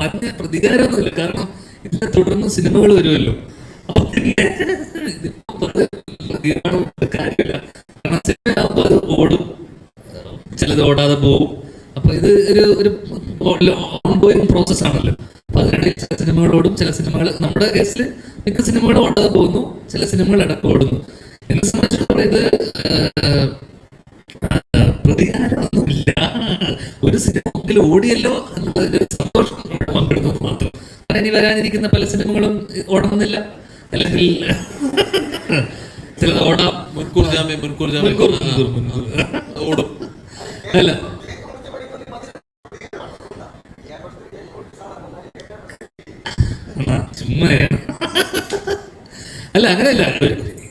പറഞ്ഞ പ്രതികാരമൊന്നുമില്ല കാരണം ഇതിനെ തുടർന്ന് സിനിമകൾ വരുമല്ലോ. കാര്യമില്ല. കാരണം സിനിമയാകുമ്പോൾ അത് ഓടും. ചിലത് ഓടാതെ പോവും അപ്പൊ ഇത് ഒരു ഒരു ഓൺഗോയിങ് പ്രോസസ് ആണല്ലോ. അപ്പൊ അതിനിടയിൽ ചില സിനിമകളോടും ചില സിനിമകൾ നമ്മുടെ കേസിൽ മിക്ക സിനിമകളും ഓടാതെ പോകുന്നു ചില സിനിമകൾ ഇടയ്ക്ക് ഓടുന്നു. എന്നെ സംബന്ധിച്ചിടത്തോളം ഇത് പ്രതികാരമൊന്നുമില്ല. ഒരു സിനിമ ഓടിയല്ലോ എന്നുള്ളൊരു ഇനി വരാനിരിക്കുന്ന പല സിനിമകളും ഓടണമെന്നില്ല. അല്ലെങ്കിൽ ചിലത് ഓടാം. മുൻകൂർ ജാമ്യം മുൻകൂർ ജാമ്യം. ഓടും. അല്ല. അല്ല അങ്ങനെയല്ല.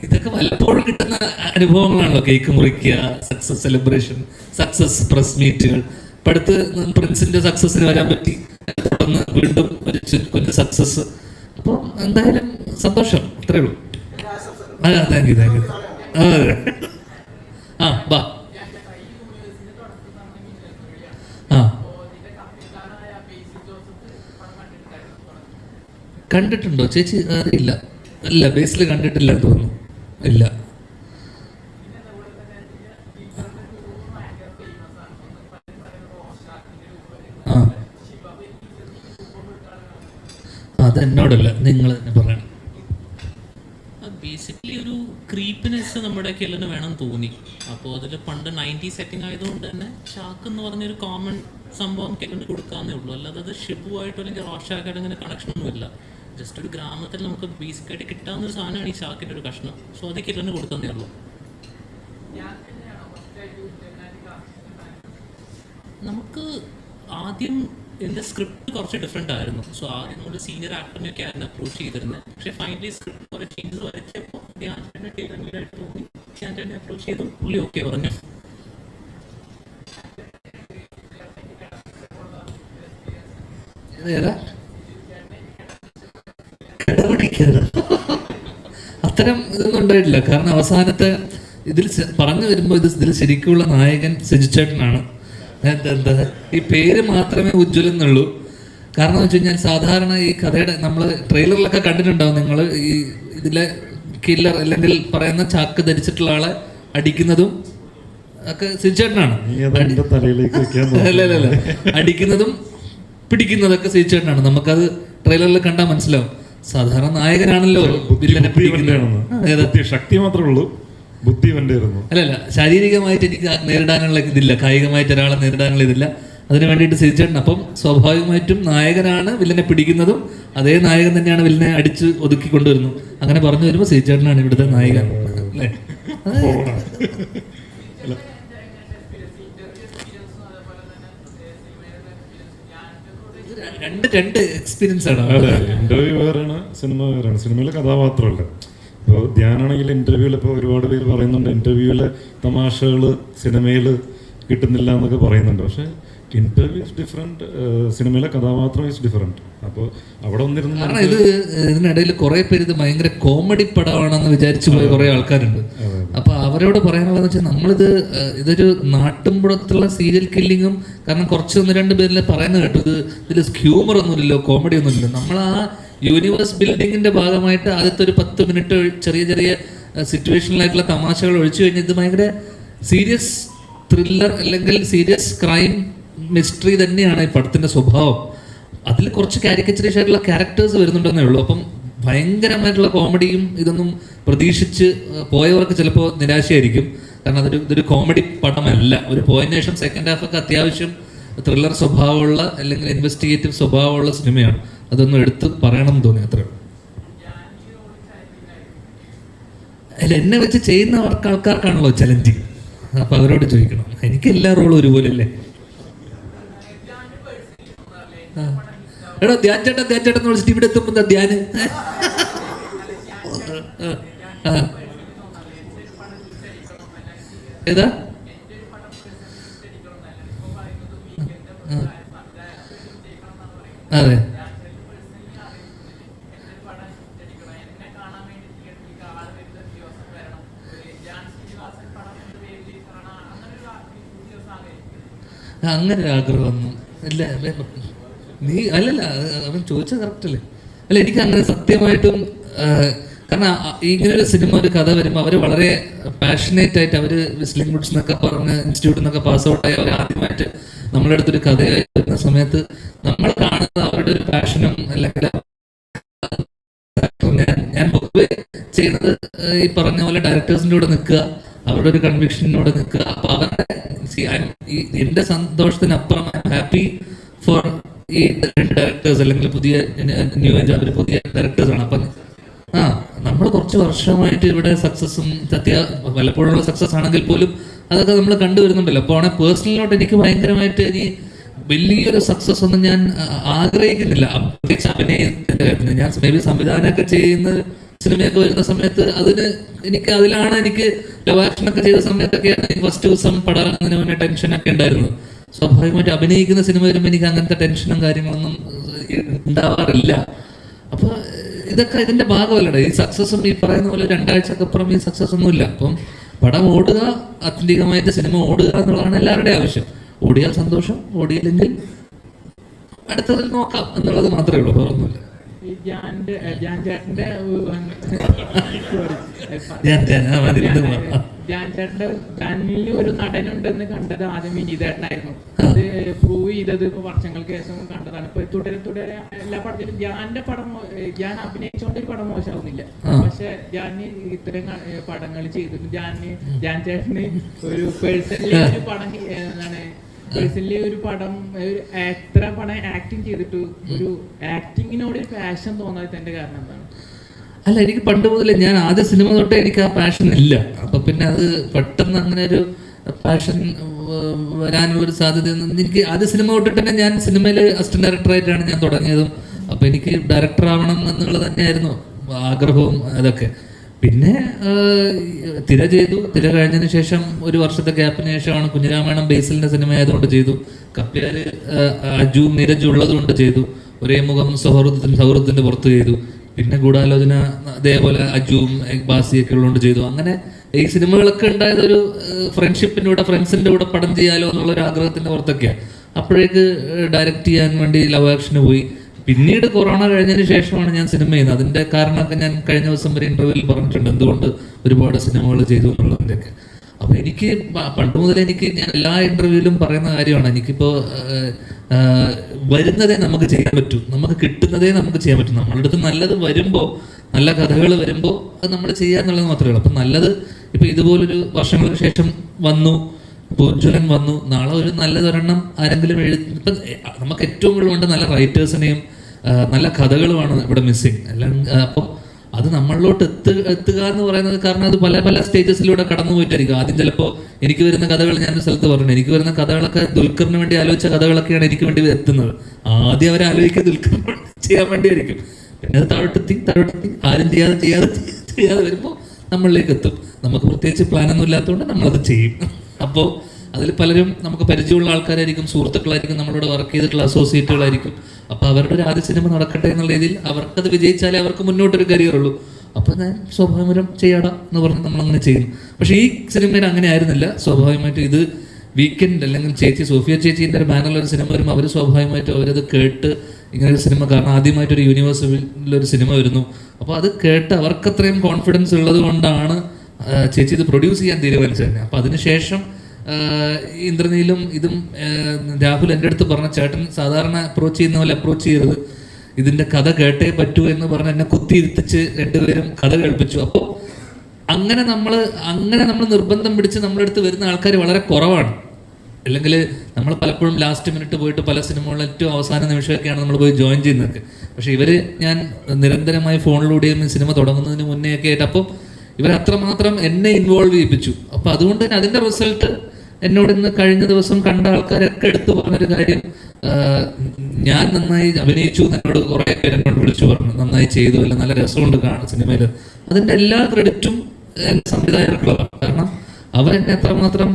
ഇതൊക്കെ വല്ലപ്പോഴും കിട്ടുന്ന അനുഭവങ്ങളാണല്ലോ. കേക്ക് മുറിക്കുക സക്സസ് സെലിബ്രേഷൻ സക്സസ് പ്രസ് മീറ്റുകൾ ഇപ്പൊ അടുത്ത് പ്രിൻസിന്റെ സക്സസിന് വരാൻ പറ്റി. തുടർന്ന് വീണ്ടും ഒരു സക്സസ് അപ്പോൾ എന്തായാലും സന്തോഷം. അത്രേ ഉള്ളൂ. താങ്ക് യു താങ്ക് യു ആ. ബാ. ആ. കണ്ടിട്ടുണ്ടോ? ചേച്ചി അറിയില്ല ഇല്ല. ബേസിൽ കണ്ടിട്ടില്ല തോന്നുന്നു. ഇല്ല ആ അത് എന്നോടല്ല നിങ്ങൾ തന്നെ പറയണം. ബേസിക്കലി ഒരു ക്രീപ്പിനെസ് നമ്മുടെ കില്ലിന് വേണം തോന്നി. അപ്പോൾ അതിൽ പണ്ട് നയന്റി സെറ്റിംഗ് ആയതുകൊണ്ട് തന്നെ ഷാക്ക് എന്ന് പറഞ്ഞൊരു കോമൺ സംഭവം കില്ലിന് കൊടുക്കാന്നേ ഉള്ളൂ. അല്ലാതെ അത് ഷിബുവായിട്ടോ അല്ലെങ്കിൽ റോഷാക്കായിട്ട് അങ്ങനെ കണക്ഷൻ ഒന്നുമില്ല ജസ്റ്റ് ഒരു ഗ്രാമത്തിൽ നമുക്ക് ബേസിക്കായിട്ട് കിട്ടാവുന്ന ഒരു സാധനമാണ് ഈ ഷാക്കിന്റെ ഒരു കഷ്ണം. സോ അത് കില്ലിന് കൊടുക്കുന്നേ ഉള്ളൂ. നമുക്ക് ആദ്യം എന്റെ സ്ക്രിപ്റ്റ് കുറച്ച് ഡിഫറെന്റ് ആയിരുന്നു. സോ ആദ്യം ഒരു സീനിയർ ആക്ടറിനെയൊക്കെ ആയിരുന്നു അപ്രോച്ച് ചെയ്തിരുന്നത് പക്ഷേ ഫൈനലി സ്ക്രിപ്റ്റ് കുറേ ചേഞ്ചസ് വരച്ചപ്പോൾ ധ്യാൻ ചേട്ടനെ തോന്നി. ധ്യാൻ അപ്രോച്ച് ചെയ്തു. പുള്ളി ഓക്കെ പറഞ്ഞു. അത്തരം ഇതൊന്നും ഉണ്ടായിട്ടില്ല. കാരണം അവസാനത്തെ ഇതിൽ പറഞ്ഞു വരുമ്പോൾ ഇത് ഇതിൽ ശരിക്കുള്ള നായകൻ സിജുച്ചേട്ടനാണ്. എന്താ എന്താ ഈ പേര് മാത്രമേ ഉജ്ജ്വലെന്നുള്ളൂ. കാരണം എന്ന് വെച്ച് കഴിഞ്ഞാൽ സാധാരണ ഈ കഥയുടെ നമ്മൾ ട്രെയിലറിലൊക്കെ കണ്ടിട്ടുണ്ടാവും നിങ്ങൾ ഈ ഇതിലെ കില്ലർ അല്ലെങ്കിൽ പറയുന്ന ചാക്ക് ധരിച്ചിട്ടുള്ള ആളെ അടിക്കുന്നതും ഒക്കെ സിജേട്ടനാണ് അല്ലല്ല അടിക്കുന്നതും പിടിക്കുന്നതൊക്കെ സിജേട്ടനാണ് നമുക്കത് ട്രെയിലറിൽ കണ്ടാൽ മനസ്സിലാവും. സാധാരണ നായകനാണല്ലോ ശക്തി മാത്രമേ ഉള്ളൂ. ബുദ്ധി ഇവന്റെ ആയിരുന്നു അല്ല അല്ല ശാരീരികമായിട്ട് എനിക്ക് നേരിടാനുള്ള ഇതില്ല കായികമായിട്ട് ഒരാളെ നേരിടാനുള്ള ഇതില്ല. അതിനു വേണ്ടിയിട്ട് സിരിച്ചേട്ടൻ അപ്പം സ്വാഭാവികമായിട്ടും നായകനാണ് വില്ലനെ പിടിക്കുന്നതും അതേ നായകൻ തന്നെയാണ് വില്ലനെ അടിച്ച് ഒതുക്കി കൊണ്ടുവരുന്നു അങ്ങനെ പറഞ്ഞു വരുമ്പോൾ സിരിച്ചേട്ടനാണ് ഇവിടുത്തെ നായകൻ അല്ലേ? രണ്ട് രണ്ട് എക്സ്പീരിയൻസ് ആണ്. ഇന്റർവ്യൂ വേറെയാണ് സിനിമ വേറെയാണ്. സിനിമയിലെ കഥാപാത്രമല്ല. ഇപ്പോൾ ധ്യാനാണെങ്കിൽ ഇന്റർവ്യൂവിൽ ഇപ്പോൾ ഒരുപാട് പേര് പറയുന്നുണ്ട് ഇന്റർവ്യൂവിൽ തമാശകൾ സിനിമയിൽ കിട്ടുന്നില്ല എന്നൊക്കെ പറയുന്നുണ്ട്. പക്ഷേ ഇന്റർവ്യൂ ഇസ് ഡിഫറെന്റ് സിനിമയിലെ കഥാപാത്രം ഇസ് ഡിഫറെന്റ് അപ്പോൾ അവിടെ വന്നിരുന്ന കാരണം ഇത് ഇതിനിടയിൽ കുറെ പേര് ഇത് ഭയങ്കര കോമഡി പടമാണെന്ന് വിചാരിച്ചു പോയ കുറെ ആൾക്കാരുണ്ട്. അപ്പൊ അവരോട് പറയാനുള്ളത് വെച്ചാൽ നമ്മളിത് ഇതൊരു നാട്ടിൻപുറത്തുള്ള സീരിയൽ കില്ലിങ്ങും കാരണം കുറച്ച് ഒന്ന് രണ്ട് പേരിൽ പറയുന്നത് കേട്ടു. ഇത് ഇതിൽ ഹ്യൂമർ ഒന്നുമില്ലല്ലോ കോമഡി ഒന്നുമില്ലല്ലോ. നമ്മൾ ആ യൂണിവേഴ്സ് ബിൽഡിങ്ങിന്റെ ഭാഗമായിട്ട് ആദ്യത്തെ ഒരു പത്ത് മിനിറ്റ് ചെറിയ ചെറിയ സിറ്റുവേഷനിലായിട്ടുള്ള തമാശകൾ ഒഴിച്ചു കഴിഞ്ഞാൽ ഇത് ഭയങ്കര സീരിയസ് ത്രില്ലർ അല്ലെങ്കിൽ സീരിയസ് ക്രൈം മിസ്റ്ററി തന്നെയാണ് ഈ പടത്തിന്റെ സ്വഭാവം. അതിൽ കുറച്ച് കാരിക്കച്ചറീസ് ആയിട്ടുള്ള ക്യാരക്ടേഴ്സ് വരുന്നുണ്ടെന്നേ ഉള്ളൂ. അപ്പം ഭയങ്കരമായിട്ടുള്ള കോമഡിയും ഇതൊന്നും പ്രതീക്ഷിച്ച് പോയവർക്ക് ചിലപ്പോൾ നിരാശയായിരിക്കും. കാരണം അതൊരു ഇതൊരു കോമഡി പടമല്ല. ഒരു പോയതിനു ശേഷം സെക്കൻഡ് ഹാഫ് ഒക്കെ അത്യാവശ്യം ത്രില്ലർ സ്വഭാവമുള്ള അല്ലെങ്കിൽ ഇൻവെസ്റ്റിഗേറ്റീവ് സ്വഭാവമുള്ള സിനിമയാണ്. അതൊന്നും എടുത്ത് പറയണം എന്ന് തോന്നി അത്രേ അല്ല എന്നെ വെച്ച് ചെയ്യുന്ന അവർക്ക് ആൾക്കാർക്കാണല്ലോ ചലഞ്ചിങ് അപ്പൊ അവരോട് ചോദിക്കണം. എനിക്ക് എല്ലാ റോളും ഒരുപോലെയല്ലേ. എടാ ധ്യാൻ ചേട്ടൻ ധ്യാൻ ചേട്ടൻ വിളിച്ചിട്ട് ഇവിടെ എത്തുമ്പോ എന്താ ധ്യാന്. ഏതാ? അതെ. അങ്ങനെ ഒരു അല്ല ഇല്ല നീ അല്ലല്ല അവൻ ചോദിച്ച കറക്റ്റ് അല്ലേ? അല്ല എനിക്ക് അങ്ങനെ സത്യമായിട്ടും കാരണം ഇങ്ങനെ ഒരു സിനിമ ഒരു കഥ വരുമ്പോൾ അവർ വളരെ പാഷനേറ്റ് ആയിട്ട് അവർ വിസ്ലിംഗ് ബുഡ്സ് എന്നൊക്കെ പറഞ്ഞ് ഇൻസ്റ്റിറ്റ്യൂട്ടിൽ നിന്നൊക്കെ പാസ് ഔട്ടായി അവർ ആദ്യമായിട്ട് നമ്മുടെ അടുത്തൊരു കഥയായി വരുന്ന സമയത്ത് നമ്മൾ കാണുന്നത് അവരുടെ ഒരു പാഷനും അല്ലെങ്കിൽ ഞാൻ ഞാൻ പൊതുവെ ചെയ്യുന്നത് ഈ പറഞ്ഞ പോലെ ഡയറക്ടേഴ്സിന്റെ കൂടെ നിൽക്കുക അവരുടെ ഒരു കൺവിക്ഷനോട് നിൽക്കുക. അപ്പൊ അവരുടെ see, I'm- ഈ എന്റെ സന്തോഷത്തിനപ്പുറം ഹാപ്പി ഫോർ ഈ ഡയറക്ടേഴ്സ് അല്ലെങ്കിൽ പുതിയ ന്യൂ ഏജ് അവർ പുതിയ ആണ്. അപ്പം ആ നമ്മൾ കുറച്ച് വർഷമായിട്ട് ഇവിടെ സക്സസും സത്യ വല്ലപ്പോഴുള്ള സക്സസ് ആണെങ്കിൽ പോലും അതൊക്കെ നമ്മൾ കണ്ടുവരുന്നുണ്ടല്ലോ അപ്പോൾ ആണെങ്കിൽ പേഴ്സണലിലോട്ട് എനിക്ക് ഭയങ്കരമായിട്ട് ഇനി വലിയൊരു സക്സസ് ഒന്നും ഞാൻ ആഗ്രഹിക്കുന്നില്ല. പ്രത്യേകിച്ച് ഞാൻ മേ ബി സംവിധാനമൊക്കെ ചെയ്യുന്ന സിനിമയൊക്കെ വരുന്ന സമയത്ത് അതിന് എനിക്ക് അതിലാണ് എനിക്ക് ലവ് ആക്ഷൻ ഒക്കെ ചെയ്ത സമയത്തൊക്കെയാണ് ഫസ്റ്റ് ദിവസം പടം ഇറങ്ങുന്നതിന് മുന്നേ ടെൻഷനൊക്കെ ഉണ്ടായിരുന്നു സ്വാഭാവികമായിട്ട് അഭിനയിക്കുന്ന സിനിമ വരുമ്പോൾ എനിക്ക് അങ്ങനത്തെ ടെൻഷനും കാര്യങ്ങളൊന്നും ഉണ്ടാവാറില്ല. അപ്പൊ ഇതൊക്കെ ഇതിന്റെ ഭാഗമല്ലടേ. ഈ സക്സസും ഈ പറയുന്ന പോലെ രണ്ടാഴ്ചക്ക് അപ്പുറം ഈ സക്സസ് ഒന്നുമില്ല. അപ്പം പടം ഓടുക ആത്യന്തികമായിട്ട് സിനിമ ഓടുക എന്നുള്ളതാണ് എല്ലാവരുടെയും ആവശ്യം. ഓടിയാൽ സന്തോഷം ഓടിയില്ലെങ്കിൽ അടുത്തതിൽ നോക്കാം എന്നുള്ളത് മാത്രമേ ഉള്ളൂ വേറൊന്നുമില്ല. ജാന്റെ ജാൻ ചേട്ടന്റെ. ജാൻ ചേട്ടന്റെ ജാനിൽ ഒരു നടനുണ്ടെന്ന് കണ്ടത് ആദ്യം വിനീതേട്ടനായിരുന്നു അത് പ്രൂവ് ചെയ്തത് ഇപ്പൊ വർഷങ്ങൾക്ക് ശേഷം കണ്ടതാണ്. ഇപ്പൊ തുടരെ തുടരെ എല്ലാ പടത്തിലും ജാന്റെ പടം ജാൻ അഭിനയിച്ചുകൊണ്ട് ഒരു പടം മോശമാവുന്നില്ല. പക്ഷെ ഞാൻ ഇത്തരം പടങ്ങൾ ചെയ്തിട്ട് ജാന് ജാൻ ചേട്ടന് ഒരു പേഴ്സണലി ഒരു പടം എന്താണ് പേഴ്സണലി ഒരു പടം ഒരു എത്ര പടം ആക്ടിങ് ചെയ്തിട്ട് ഒരു ആക്ടിങ്ങിനോട് പാഷൻ തോന്നാത്തതിന്റെ കാരണം എന്താണ്? അല്ല എനിക്ക് പണ്ട് മുതലേ ഞാൻ ആദ്യ സിനിമ തൊട്ടേ എനിക്ക് ആ പാഷൻ ഇല്ല. അപ്പൊ പിന്നെ അത് പെട്ടെന്ന് അങ്ങനെ ഒരു പാഷൻ വരാനുള്ള ഒരു സാധ്യത എനിക്ക് ആദ്യ സിനിമ തൊട്ടിട്ട് തന്നെ ഞാൻ സിനിമയിൽ അസിസ്റ്റന്റ് ഡയറക്ടറായിട്ടാണ് ഞാൻ തുടങ്ങിയതും. അപ്പൊ എനിക്ക് ഡയറക്ടർ ആവണം എന്നുള്ളത് തന്നെയായിരുന്നു ആഗ്രഹവും അതൊക്കെ. പിന്നെ തിര ചെയ്തു. തിര കഴിഞ്ഞതിന് ശേഷം ഒരു വർഷത്തെ ഗ്യാപ്പിന് ശേഷമാണ് കുഞ്ഞിരാമായണം ബേസിലിന്റെ സിനിമ ആയതുകൊണ്ട് ചെയ്തു കപ്പ്യാര് അജു നിരജ് ഉള്ളതുകൊണ്ട് ചെയ്തു. ഒരേ മുഖം സൗഹൃദത്തിന് സൗഹൃദത്തിന്റെ പുറത്ത് ചെയ്തു. പിന്നെ ഗൂഢാലോചന അതേപോലെ അജുവും ബാസിയൊക്കെ ഉള്ളതുകൊണ്ട് ചെയ്തു. അങ്ങനെ ഈ സിനിമകളൊക്കെ ഉണ്ടായത് ഒരു ഫ്രണ്ട്ഷിപ്പിന്റെ കൂടെ ഫ്രണ്ട്സിന്റെ കൂടെ പടം ചെയ്യാലോ എന്നുള്ള ഒരു ആഗ്രഹത്തിന്റെ പുറത്തൊക്കെയാണ് അപ്പോഴേക്ക് ഡയറക്റ്റ് ചെയ്യാൻ വേണ്ടി ലവ് ആക്ഷന് പോയി. പിന്നീട് കൊറോണ കഴിഞ്ഞതിന് ശേഷമാണ് ഞാൻ സിനിമ ചെയ്യുന്നത്. അതിന്റെ കാരണമൊക്കെ ഞാൻ കഴിഞ്ഞ ദിവസം ഒരു ഇന്റർവ്യൂവിൽ പറഞ്ഞിട്ടുണ്ട്. എന്തുകൊണ്ട് ഒരുപാട് സിനിമകൾ ചെയ്തു എന്നുള്ളതിന്റെയൊക്കെ അപ്പൊ എനിക്ക് പണ്ട് മുതൽ എനിക്ക് ഞാൻ എല്ലാ ഇന്റർവ്യൂവിലും പറയുന്ന കാര്യമാണ്. എനിക്കിപ്പോ വരുന്നതേ നമുക്ക് ചെയ്യാൻ പറ്റൂ. നമുക്ക് കിട്ടുന്നതേ നമുക്ക് ചെയ്യാൻ പറ്റും. നമ്മളുടെ അടുത്ത് നല്ലത് വരുമ്പോൾ നല്ല കഥകൾ വരുമ്പോൾ അത് നമ്മൾ ചെയ്യാന്നുള്ളത് മാത്രമേ ഉള്ളൂ. അപ്പൊ നല്ലത് ഇപ്പൊ ഇതുപോലൊരു വർഷങ്ങൾക്ക് ശേഷം വന്നു. ഇപ്പൊ വന്നു. നാളെ ഒരു നല്ലതൊരെണ്ണം ആരെങ്കിലും എഴുതി ഇപ്പൊ നമുക്ക് ഏറ്റവും കൂടുതൽ വേണ്ട നല്ല റൈറ്റേഴ്സിനെയും നല്ല കഥകളുമാണ് ഇവിടെ മിസ്സിങ് എല്ലാം അപ്പോൾ അത് നമ്മളിലോട്ട് എത്തു എത്തുക എന്ന് പറയുന്നത് കാരണം അത് പല പല സ്റ്റേജസിലൂടെ കടന്നു പോയിട്ടായിരിക്കും ആദ്യം ചിലപ്പോൾ എനിക്ക് വരുന്ന കഥകൾ ഞാൻ സ്ഥലത്ത് പറഞ്ഞു. എനിക്ക് വരുന്ന കഥകളൊക്കെ ദുൽഖറിന് വേണ്ടി ആലോചിച്ച കഥകളൊക്കെയാണ് എനിക്ക് വേണ്ടി എത്തുന്നത്. ആദ്യം അവർ ആലോചിക്കുക ദുൽഖർ ചെയ്യാൻ വേണ്ടിയായിരിക്കും. പിന്നെ അത് താഴോട്ടെത്തി താഴോട്ടെത്തി ആരും ചെയ്യാതെ ചെയ്യാതെ ചെയ്യാതെ വരുമ്പോൾ നമ്മളിലേക്ക് എത്തും. നമുക്ക് പ്രത്യേകിച്ച് പ്ലാനൊന്നും ഇല്ലാത്തതുകൊണ്ട് നമ്മളത് ചെയ്യും. അപ്പോൾ അതിൽ പലരും നമുക്ക് പരിചയമുള്ള ആൾക്കാരായിരിക്കും സുഹൃത്തുക്കളായിരിക്കും നമ്മളോട് വർക്ക് ചെയ്തിട്ടുള്ള അസോസിയേറ്റുകളായിരിക്കും അപ്പൊ അവരുടെ ഒരു ആദ്യ സിനിമ നടക്കട്ടെ എന്നുള്ള രീതിയിൽ അവർക്കത് വിജയിച്ചാലേ അവർക്ക് മുന്നോട്ടൊരു കരിയർ ഉള്ളൂ. അപ്പൊ ഞാൻ സ്വാഭാവികം ചെയ്യാടാ എന്ന് പറഞ്ഞ് നമ്മൾ അങ്ങനെ ചെയ്യും പക്ഷെ ഈ സിനിമയിൽ അങ്ങനെ ആയിരുന്നില്ല. സ്വാഭാവികമായിട്ട് ഇത് വീക്കെൻഡ് അല്ലെങ്കിൽ ചേച്ചി സോഫിയ ചേച്ചീന്റെ ഒരു ബാനറിൽ ഒരു സിനിമ വരുമ്പോൾ അവർ സ്വാഭാവികമായിട്ടും അവരത് കേട്ട് ഇങ്ങനെ ഒരു സിനിമ കാരണം ആദ്യമായിട്ടൊരു യൂണിവേഴ്സിൽ ഒരു സിനിമ വരുന്നു. അപ്പോൾ അത് കേട്ട് അവർക്കത്രയും കോൺഫിഡൻസ് ഉള്ളത് കൊണ്ടാണ് ചേച്ചി ഇത് പ്രൊഡ്യൂസ് ചെയ്യാൻ തീരുമാനിച്ചത് തന്നെ. അപ്പോൾ അതിനുശേഷം ഇന്ദ്രനീലും ഇതും രാഹുൽ എന്റെ അടുത്ത് പറഞ്ഞ ചേട്ടൻ സാധാരണ അപ്രോച്ച് ചെയ്യുന്ന പോലെ അപ്രോച്ച് ചെയ്യരുത്. ഇതിന്റെ കഥ കേട്ടേ പറ്റൂ എന്ന് പറഞ്ഞ് എന്നെ കുത്തിയിരുത്തിച്ച് രണ്ടുപേരും കഥ കേൾപ്പിച്ചു. അപ്പോൾ അങ്ങനെ നമ്മൾ അങ്ങനെ നമ്മൾ നിർബന്ധം പിടിച്ച് നമ്മുടെ അടുത്ത് വരുന്ന ആൾക്കാർ വളരെ കുറവാണ്. അല്ലെങ്കിൽ നമ്മൾ പലപ്പോഴും ലാസ്റ്റ് മിനിറ്റ് പോയിട്ട് പല സിനിമകളിലും ഏറ്റവും അവസാന നിമിഷമൊക്കെയാണ് നമ്മൾ പോയി ജോയിൻ ചെയ്യുന്നത് പക്ഷെ ഇവർ ഞാൻ നിരന്തരമായി ഫോണിലൂടെയും സിനിമ തുടങ്ങുന്നതിന് മുന്നേ ഒക്കെ ആയിട്ട് അപ്പോൾ ഇവർ അത്രമാത്രം എന്നെ ഇൻവോൾവ് ചെയ്യിപ്പിച്ചു. അപ്പൊ അതുകൊണ്ട് തന്നെ അതിന്റെ റിസൾട്ട് എന്നോട് ഇന്ന് കഴിഞ്ഞ ദിവസം കണ്ട ആൾക്കാരൊക്കെ എടുത്തു പറഞ്ഞൊരു കാര്യം ഞാൻ നന്നായി അഭിനയിച്ചു എന്ന് എന്നോട് കുറെ പേര് എന്നോട് വിളിച്ചു പറഞ്ഞു. നന്നായി ചെയ്തു അല്ല നല്ല രസമുണ്ട് കാണാൻ സിനിമയിൽ അതിന്റെ എല്ലാ ക്രെഡിറ്റും എന്റെ സംവിധായകർക്കുള്ളതാണ് കാരണം അവരെന്നെ എത്രമാത്രം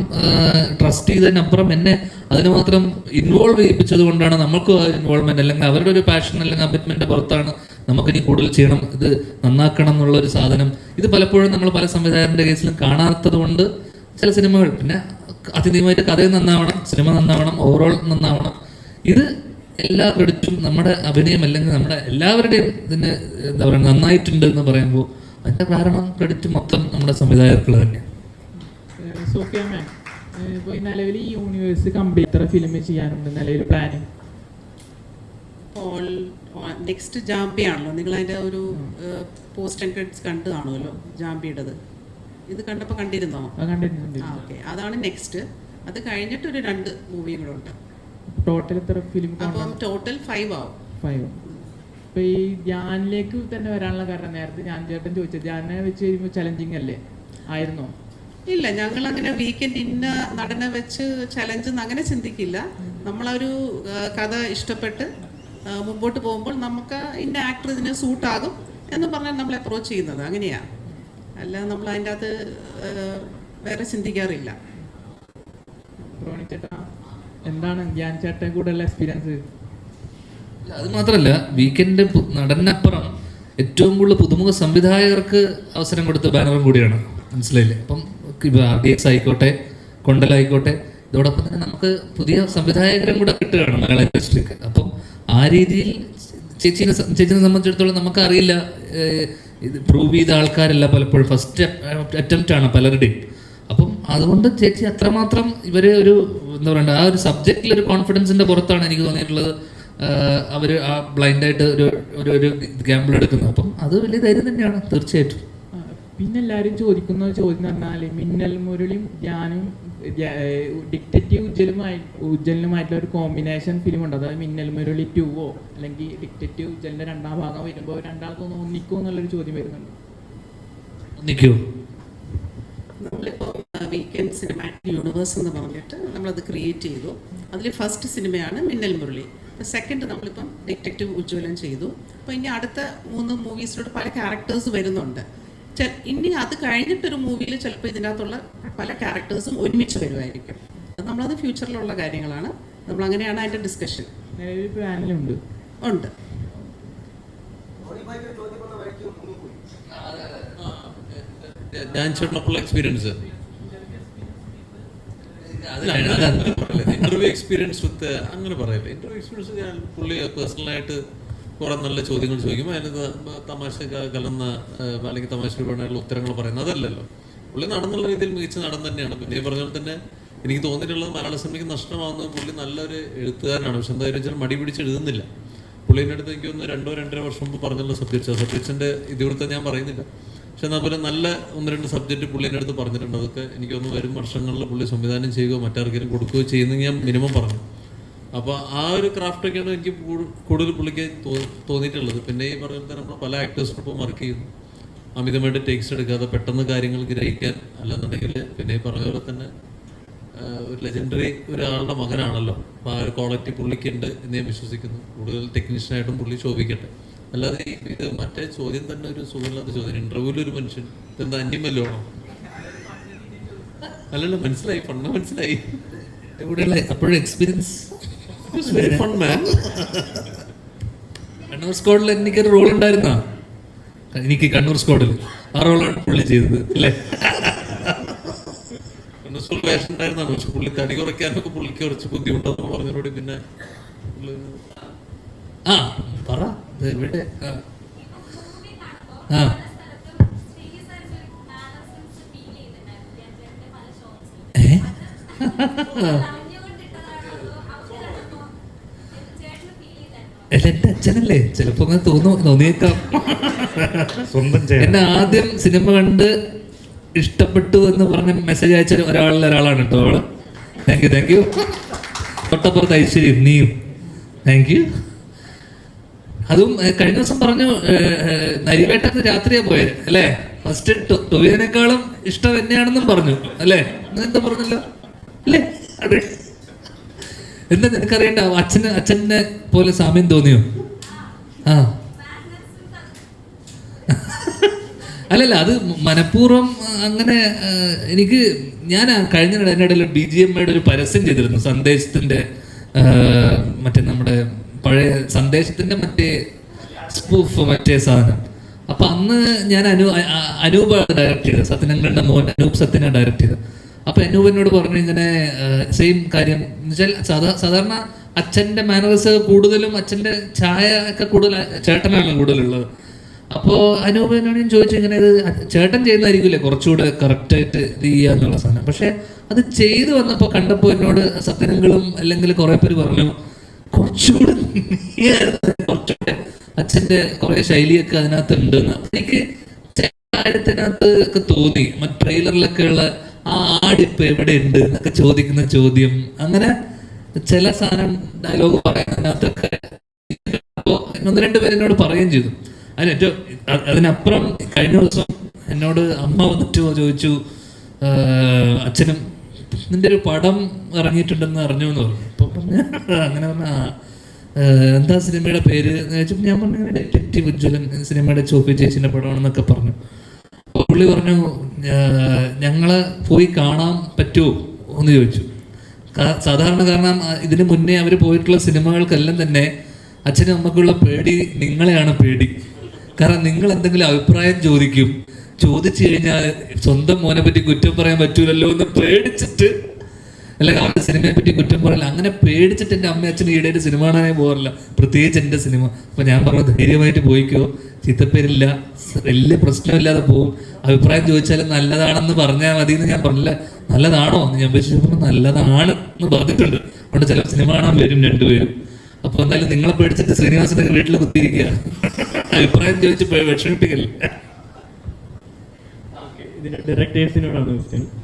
ട്രസ്റ്റ് ചെയ്തതിനപ്പുറം എന്നെ അതിന് മാത്രം ഇൻവോൾവ് ചെയ്യിപ്പിച്ചത് കൊണ്ടാണ് നമുക്കും ഇൻവോൾവ്മെന്റ് അല്ലെങ്കിൽ അവരുടെ ഒരു പാഷൻ അല്ലെങ്കിൽ കമ്മിറ്റ്മെന്റ് പുറത്താണ് നമുക്കിനി കൂടുതൽ ചെയ്യണം. ഇത് നന്നാക്കണം എന്നുള്ള ഒരു സാധനം ഇത് പലപ്പോഴും നമ്മൾ പല സംവിധായകരുടെ കേസിലും കാണാത്തത് കൊണ്ട് ചില സിനിമകൾ പിന്നെ അതിഥിയുമായിട്ട് കഥയും നന്നാവണം സിനിമ നന്നാവണം ഓവറോൾ നന്നാവണം. ഇത് എല്ലാ ക്രെഡിറ്റും നമ്മുടെ അഭിനയം അല്ലെങ്കിൽ നമ്മുടെ എല്ലാവരുടെയും ഇതിന് എന്താ പറയുക നന്നായിട്ടുണ്ട് എന്ന് പറയുമ്പോൾ അതിന്റെ കാരണം ക്രെഡിറ്റ് മൊത്തം നമ്മുടെ സംവിധായകർക്ക് തന്നെയാണ്. ഇപ്പോൾ നിലവിൽ ഈ യൂണിവേഴ്സ് കംപ്ലീറ്റ് എത്ര ഫിലിം ചെയ്യാനുണ്ട് നിലവിൽ പ്ലാനിങ് ഓൾ നെക്സ്റ്റ് ജാമ്പിയാണല്ലോ നിങ്ങൾ അതിന്റെ ഒരു പോസ്റ്റ് ആൻഡ് ക്രെഡിറ്റ്സ് കണ്ടു കാണുമല്ലോ ജാമ്പിയുടേത് ഇത് കണ്ടപ്പോൾ കണ്ടിരുന്നോ? ഓക്കെ. അതാണ് നെക്സ്റ്റ്. അത് കഴിഞ്ഞിട്ട് ഒരു രണ്ട് മൂവിയും കൂടെ ഉണ്ട്. ടോട്ടൽ എത്ര ഫിലിം അപ്പം ടോട്ടൽ ഫൈവ് ആവും. ഫൈവ് ഇപ്പൊ ഈ ധ്യാനിലേക്ക് തന്നെ വരാനുള്ള കാരണം നേരത്തെ ഞാൻ ചേട്ടൻ ചോദിച്ചത്. ജാനെ വെച്ച് കഴിയുമ്പോൾ ചലഞ്ചിങ് അല്ലേ? ആയിരുന്നോ? ഇല്ല ഞങ്ങൾ അങ്ങനെ വീക്കെൻഡ് ഇന്ന നടനെ വെച്ച് ചലഞ്ച് അങ്ങനെ ചിന്തിക്കില്ല. നമ്മളൊരു കഥ ഇഷ്ടപ്പെട്ട് മുമ്പോട്ട് പോകുമ്പോൾ നമുക്ക് ഇന്ന ആക്ടർ ഇതിന് സൂട്ടാകും എന്ന് പറഞ്ഞാൽ നമ്മൾ അപ്രോച്ച് ചെയ്യുന്നത്. അങ്ങനെയാണ് അല്ല നമ്മൾ അതിന്റെ അകത്ത് വേറെ ചിന്തിക്കാറില്ല. എന്താണ് ധ്യാൻ ചേട്ടൻ കൂടെ എക്സ്പീരിയൻസ് അത് മാത്രമല്ല വീക്കെൻഡ് നടനപ്പുറം ഏറ്റവും കൂടുതൽ പുതുമുഖ സംവിധായകർക്ക് അവസരം കൊടുത്ത ബാനറും കൂടിയാണ്. മനസ്സിലായില്ലേ? അപ്പം ആർ ഡി എക്സ് ആയിക്കോട്ടെ കൊണ്ടലായിക്കോട്ടെ ഇതോടൊപ്പം തന്നെ നമുക്ക് പുതിയ സംവിധായകരും കൂടെ കിട്ടുകയാണ് മലയാള ഇൻഡസ്ട്രിക്ക്. അപ്പം ആ രീതിയിൽ ചേച്ചിനെ ചേച്ചിനെ സംബന്ധിച്ചിടത്തോളം നമുക്കറിയില്ല ഇത് പ്രൂവ് ചെയ്ത ആൾക്കാരല്ല പലപ്പോഴും. ഫസ്റ്റ് അറ്റംപ്റ്റ് ആണ് പലരുടെയും. അപ്പം അതുകൊണ്ട് ചേച്ചി അത്രമാത്രം ഇവരെ ഒരു എന്താ പറയണ്ട ആ ഒരു സബ്ജക്റ്റിൽ ഒരു കോൺഫിഡൻസിന്റെ പുറത്താണ് എനിക്ക് തോന്നിയിട്ടുള്ളത്. അവർ ആ ബ്ലൈൻഡായിട്ട് ഒരു ഒരു ഗാമ്പിൾ എടുക്കുന്നത്. അപ്പം അത് വലിയ ധൈര്യം തന്നെയാണ് തീർച്ചയായിട്ടും. പിന്നെ എല്ലാവരും ചോദിക്കുന്ന ഒരു ചോദ്യം എന്ന് പറഞ്ഞാൽ മിന്നൽ മുരളിയും ധ്യാനും ഡിക്റ്റേറ്റീവ് ഉജ്ജലുമായി ഉജ്ജലനുമായിട്ടുള്ള ഒരു കോമ്പിനേഷൻ ഫിലിം ഉണ്ട്. അതായത് മിന്നൽ മുരളി ടുവോ അല്ലെങ്കിൽ ഡിക്റ്റേറ്റീവ് ഉജ്ജലിന്റെ രണ്ടാം ഭാഗം വരുമ്പോൾ രണ്ടാൾക്കൊന്ന് ഒന്നിക്കോ എന്നുള്ളൊരു ചോദ്യം വരുന്നുണ്ട്. ഒന്നിക്കോ? നമ്മളിപ്പോൾ വീക്കെൻഡ് സിനിമാറ്റിക് യൂണിവേഴ്സ് എന്ന് പറഞ്ഞിട്ട് നമ്മളത് ക്രിയേറ്റ് ചെയ്തു. അതിൽ ഫസ്റ്റ് സിനിമയാണ് മിന്നൽ മുരളി. അപ്പോൾ സെക്കൻഡ് നമ്മളിപ്പം ഡിറ്റക്റ്റീവ് ഉജ്ജ്വലം ചെയ്തു. അപ്പോൾ ഇനി അടുത്ത മൂന്ന് മൂവീസിലോട്ട് പല ക്യാരക്ടേഴ്സ് വരുന്നുണ്ട്. ഇനി അത് കഴിഞ്ഞിട്ട് ഒരു മൂവിയിൽ ചിലപ്പോൾ ഇതിനകത്തുള്ള പല ക്യാരക്ടേഴ്സും ഒരുമിച്ച് വരുമായിരിക്കും അത് നമ്മളത് ഫ്യൂച്ചറിലുള്ള കാര്യങ്ങളാണ്. നമ്മൾ അങ്ങനെയാണ് അതിന്റെ ഡിസ്കഷൻ ഉണ്ട്. പ്ലാനിലുണ്ട് ഉണ്ട് ഞാൻ എക്സ്പീരിയൻസ് ഇന്റർവ്യൂ എക്സ്പീരിയൻസ് വിത്ത് അങ്ങനെ പറയില്ല. ഇന്റർവ്യൂ എക്സ്പീരിയൻസ് ഞാൻ പുള്ളി പേഴ്സണലായിട്ട് കുറെ നല്ല ചോദ്യങ്ങൾ ചോദിക്കും. അതിന് തമാശ കലർന്ന അല്ലെങ്കിൽ തമാശ രൂപമായിട്ടുള്ള ഉത്തരങ്ങൾ പറയുന്നത് അതല്ലല്ലോ. പുള്ളി നടന്നുള്ള രീതിയിൽ മികച്ച നടൻ തന്നെയാണ്. പിന്നെ ഈ പറഞ്ഞ പോലെ തന്നെ എനിക്ക് തോന്നിയിട്ടുള്ളത് മലയാള സിനിമയ്ക്ക് നഷ്ടമാകുന്നത് പുള്ളി നല്ലൊരു എഴുത്തുകാരനാണ്. പക്ഷെ എന്താ വെച്ചാൽ മടി പിടിച്ച് എഴുതുന്നില്ല. പുള്ളീന്റെ അടുത്ത് എനിക്ക് ഒന്ന് രണ്ടോ രണ്ടര വർഷം മുമ്പ് പറഞ്ഞുള്ള സബ്ജക്റ്റ്. സബ്ജക്ട്സിന്റെ ഇതിവിടുത്തെ ഞാൻ പറയുന്നില്ല. പക്ഷെ എന്നാൽ പോലെ നല്ല ഒന്ന് രണ്ട് സബ്ജക്റ്റ് പുള്ളീന്റെ അടുത്ത് പറഞ്ഞിട്ടുണ്ട്. അതൊക്കെ എനിക്കൊന്ന് വരും വർഷങ്ങളിൽ പുള്ളി സംവിധാനം ചെയ്യുകയോ മറ്റാർക്കെങ്കിലും കൊടുക്കുകയോ ചെയ്യുന്നെങ്കിൽ ഞാൻ മിനിമം പറഞ്ഞു. അപ്പോൾ ആ ഒരു ക്രാഫ്റ്റൊക്കെയാണ് എനിക്ക് കൂടു- കൂടുതൽ പുള്ളിക്ക് തോന്നിയിട്ടുള്ളത്. പിന്നെ ഈ പറയുന്ന തന്നെ നമ്മൾ പല ആക്ടേഴ്സിനൊപ്പം വർക്ക് ചെയ്യുന്നു. അമിതമായിട്ട് ടേക്സ് എടുക്കാതെ പെട്ടെന്ന് കാര്യങ്ങൾ ഗ്രഹിക്കാൻ അല്ലെന്നുണ്ടെങ്കിൽ പിന്നെ ഈ പറഞ്ഞ പോലെ തന്നെ ഒരു ലെജൻഡറി ഒരാളുടെ മകനാണല്ലോ. അപ്പോൾ ആ ഒരു ക്വാളിറ്റി പുള്ളിക്കുണ്ട് എന്ന് ഞാൻ വിശ്വസിക്കുന്നു. കൂടുതൽ ടെക്നീഷ്യനായിട്ടും പുള്ളി ശോഭിക്കട്ടെ. അല്ലാതെ ഇത് മറ്റേ ചോദ്യം തന്നെ ഒരു സുഖമില്ലാത്ത ചോദ്യം. ഇന്റർവ്യൂവിൽ ഒരു മനുഷ്യൻ ഇതെന്താ അന്യമല്ലോ അല്ലല്ല മനസ്സിലായി. പണ്ട് മനസ്സിലായി. എവിടെയുള്ള അപ്പോഴും experience very fun man Kannur സ്ക്വാഡിൽ എനിക്കൊരു റോൾ ഉണ്ടായിരുന്ന? എനിക്ക് കണ്ണൂർ സ്ക്വാഡിൽ ആ റോളാണ് പുള്ളി ചെയ്തത് അല്ലേ? വേഷം ഉണ്ടായിരുന്നാണ് പക്ഷെ പുള്ളി തടി കുറയ്ക്കാനൊക്കെ പുള്ളിക്ക് കുറച്ച് ബുദ്ധിമുട്ടെന്ന് പറഞ്ഞതോടെ പിന്നെ ആ പറ. ഇവിടെ. ആ. ഏ? അല്ല എന്റെ അച്ഛനല്ലേ? ചിലപ്പോ അങ്ങനെ തോന്നും. തോന്നിയേക്കാം സ്വന്തം എന്നെ ആദ്യം സിനിമ കണ്ട് ഇഷ്ടപ്പെട്ടു എന്ന് പറഞ്ഞ മെസ്സേജ് അയച്ച ഒരാളിൽ ഒരാളാണ് കേട്ടോ അവൾ. താങ്ക് യു താങ്ക് യു തൊട്ടപ്പുറത്ത് ഐശ്വര്യം നീയും. താങ്ക് യു അതും കഴിഞ്ഞ ദിവസം പറഞ്ഞു നരിവേട്ടത്ത് രാത്രിയാ പോയത് അല്ലേ? ഫസ്റ്റ് ടൊവിനേക്കാളും ഇഷ്ടം എന്നെയാണെന്നും പറഞ്ഞു അല്ലേ? എന്താ പറഞ്ഞല്ലോ? അല്ലേ? അതെ. എന്താ നിനക്കറിയണ്ട? അച്ഛന് അച്ഛനെ പോലെ സാമ്യം തോന്നിയോ? ആ. അല്ലല്ല അത് മനഃപൂർവം അങ്ങനെ എനിക്ക് ഞാൻ കഴിഞ്ഞ കഴിഞ്ഞ ഇടയിൽ ബി ജി എം ഒരു പരസ്യം ചെയ്തിരുന്നു. സന്ദേശത്തിന്റെ ആ, മറ്റേ നമ്മുടെ പഴയ സന്ദേശത്തിന്റെ മറ്റേ സ്പൂഫ് മറ്റേ സാധനം. അപ്പൊ അന്ന് ഞാൻ അനൂ അനൂപ് ഡയറക്ട് ചെയ്തത്. സത്യനങ്ങളുടെ മോൻ അനൂപ് സത്യനെ ഡയറക്ട് ചെയ്തത്. അപ്പൊ അനൂപ് എന്നോട് പറഞ്ഞു ഇങ്ങനെ സെയിം കാര്യം. എന്നുവെച്ചാൽ സാധാ സാധാരണ അച്ഛന്റെ മാനറസ് കൂടുതലും അച്ഛന്റെ ചായ ഒക്കെ കൂടുതൽ ചേട്ടനാണ് കൂടുതലുള്ളത്. അപ്പോൾ അനൂപനോട് ഞാൻ ചോദിച്ചു ഇങ്ങനെ ഇത് ചേട്ടൻ ചെയ്യുന്നതായിരിക്കില്ലേ കുറച്ചുകൂടെ കറക്റ്റായിട്ട് ഇത് ചെയ്യുക എന്നുള്ള സാധനം. പക്ഷേ അത് ചെയ്തു വന്നപ്പോൾ കണ്ടപ്പോൾ എന്നോട് സത്യനങ്ങളും അല്ലെങ്കിൽ കുറെ പേര് പറഞ്ഞു കുറച്ചുകൂടെ കുറച്ചുകൂടെ അച്ഛന്റെ കുറെ ശൈലിയൊക്കെ അതിനകത്ത് ഉണ്ടെന്ന്. എനിക്ക് കാര്യത്തിനകത്ത് ഒക്കെ തോന്നി ട്രെയിലറിലൊക്കെ ഉള്ള ആ ആടിപ്പ് എവിടെ ഉണ്ട്? എന്നൊക്കെ ചോദിക്കുന്ന ചോദ്യം. അങ്ങനെ ചില സാധനം ഡയലോഗ് പറയുന്നതിനകത്തൊക്കെ അപ്പോൾ ഒന്ന് രണ്ട് പേര് എന്നോട് പറയുകയും ചെയ്തു. അതിന് ഏറ്റവും അതിനപ്പുറം കഴിഞ്ഞ ദിവസം എന്നോട് അമ്മ വന്നിട്ട് ചോദിച്ചു "ആഹ് അച്ഛനും നിന്റെ ഒരു പടം ഇറങ്ങിയിട്ടുണ്ടെന്ന് അറിഞ്ഞു എന്ന് പറഞ്ഞു. അപ്പോൾ അങ്ങനെ പറഞ്ഞ "ആ, ആഹ് എന്താ സിനിമയുടെ പേര് ഞാൻ പറഞ്ഞു ഡിറ്റക്റ്റീവ് ഉജ്ജ്വലൻ സിനിമയുടെ ചോപ്പി ചേച്ചിന്റെ പടമാണെന്നൊക്കെ പറഞ്ഞു. പുള്ളി പറഞ്ഞു ഞങ്ങളെ പോയി കാണാൻ പറ്റുമോ? എന്ന് ചോദിച്ചു. സാധാരണ കാരണം ഇതിന് മുന്നേ അവർ പോയിട്ടുള്ള സിനിമകൾക്കെല്ലാം തന്നെ അച്ഛനും അമ്മക്കുള്ള പേടി നിങ്ങളെയാണ് പേടി. കാരണം നിങ്ങൾ എന്തെങ്കിലും അഭിപ്രായം ചോദിക്കും. ചോദിച്ചു കഴിഞ്ഞാൽ സ്വന്തം മോനെ പറ്റി കുറ്റം പറയാൻ പറ്റൂലല്ലോ എന്ന് പേടിച്ചിട്ട് അല്ല അവരുടെ സിനിമയെ പറ്റി കുറ്റം പറയില്ല. അങ്ങനെ പേടിച്ചിട്ട് എന്റെ അമ്മ അച്ഛനും ഈടായിട്ട് സിനിമ കാണാനേ പോകാറില്ല. പ്രത്യേകിച്ച് എന്റെ സിനിമ. അപ്പൊ ഞാൻ പറഞ്ഞു ധൈര്യമായിട്ട് പോയിക്കോ. ചീത്തപ്പേരില്ല. വലിയ പ്രശ്നമില്ലാതെ പോകും അഭിപ്രായം ചോദിച്ചാലും നല്ലതാണെന്ന് പറഞ്ഞാൽ മതി എന്ന് ഞാൻ പറഞ്ഞില്ല. നല്ലതാണോ? എന്ന് ഞാൻ ചോദിച്ചപ്പോൾ നല്ലതാണ് എന്ന് പറഞ്ഞിട്ടുണ്ട്. അതുകൊണ്ട് ചില സിനിമ കാണാൻ വരും രണ്ടുപേരും. അപ്പൊ എന്തായാലും നിങ്ങളെ പേടിച്ചിട്ട് ശ്രീനിവാസന്റെ വീട്ടിൽ കുത്തിയിരിക്കുകയാണ്. അഭിപ്രായം ചോദിച്ച് വിഷമിപ്പിക്കല്ലേ? ഇതിന്റെ ഡയറക്ടേഴ്സിനോടാണ് ക്വസ്റ്റ്യൻ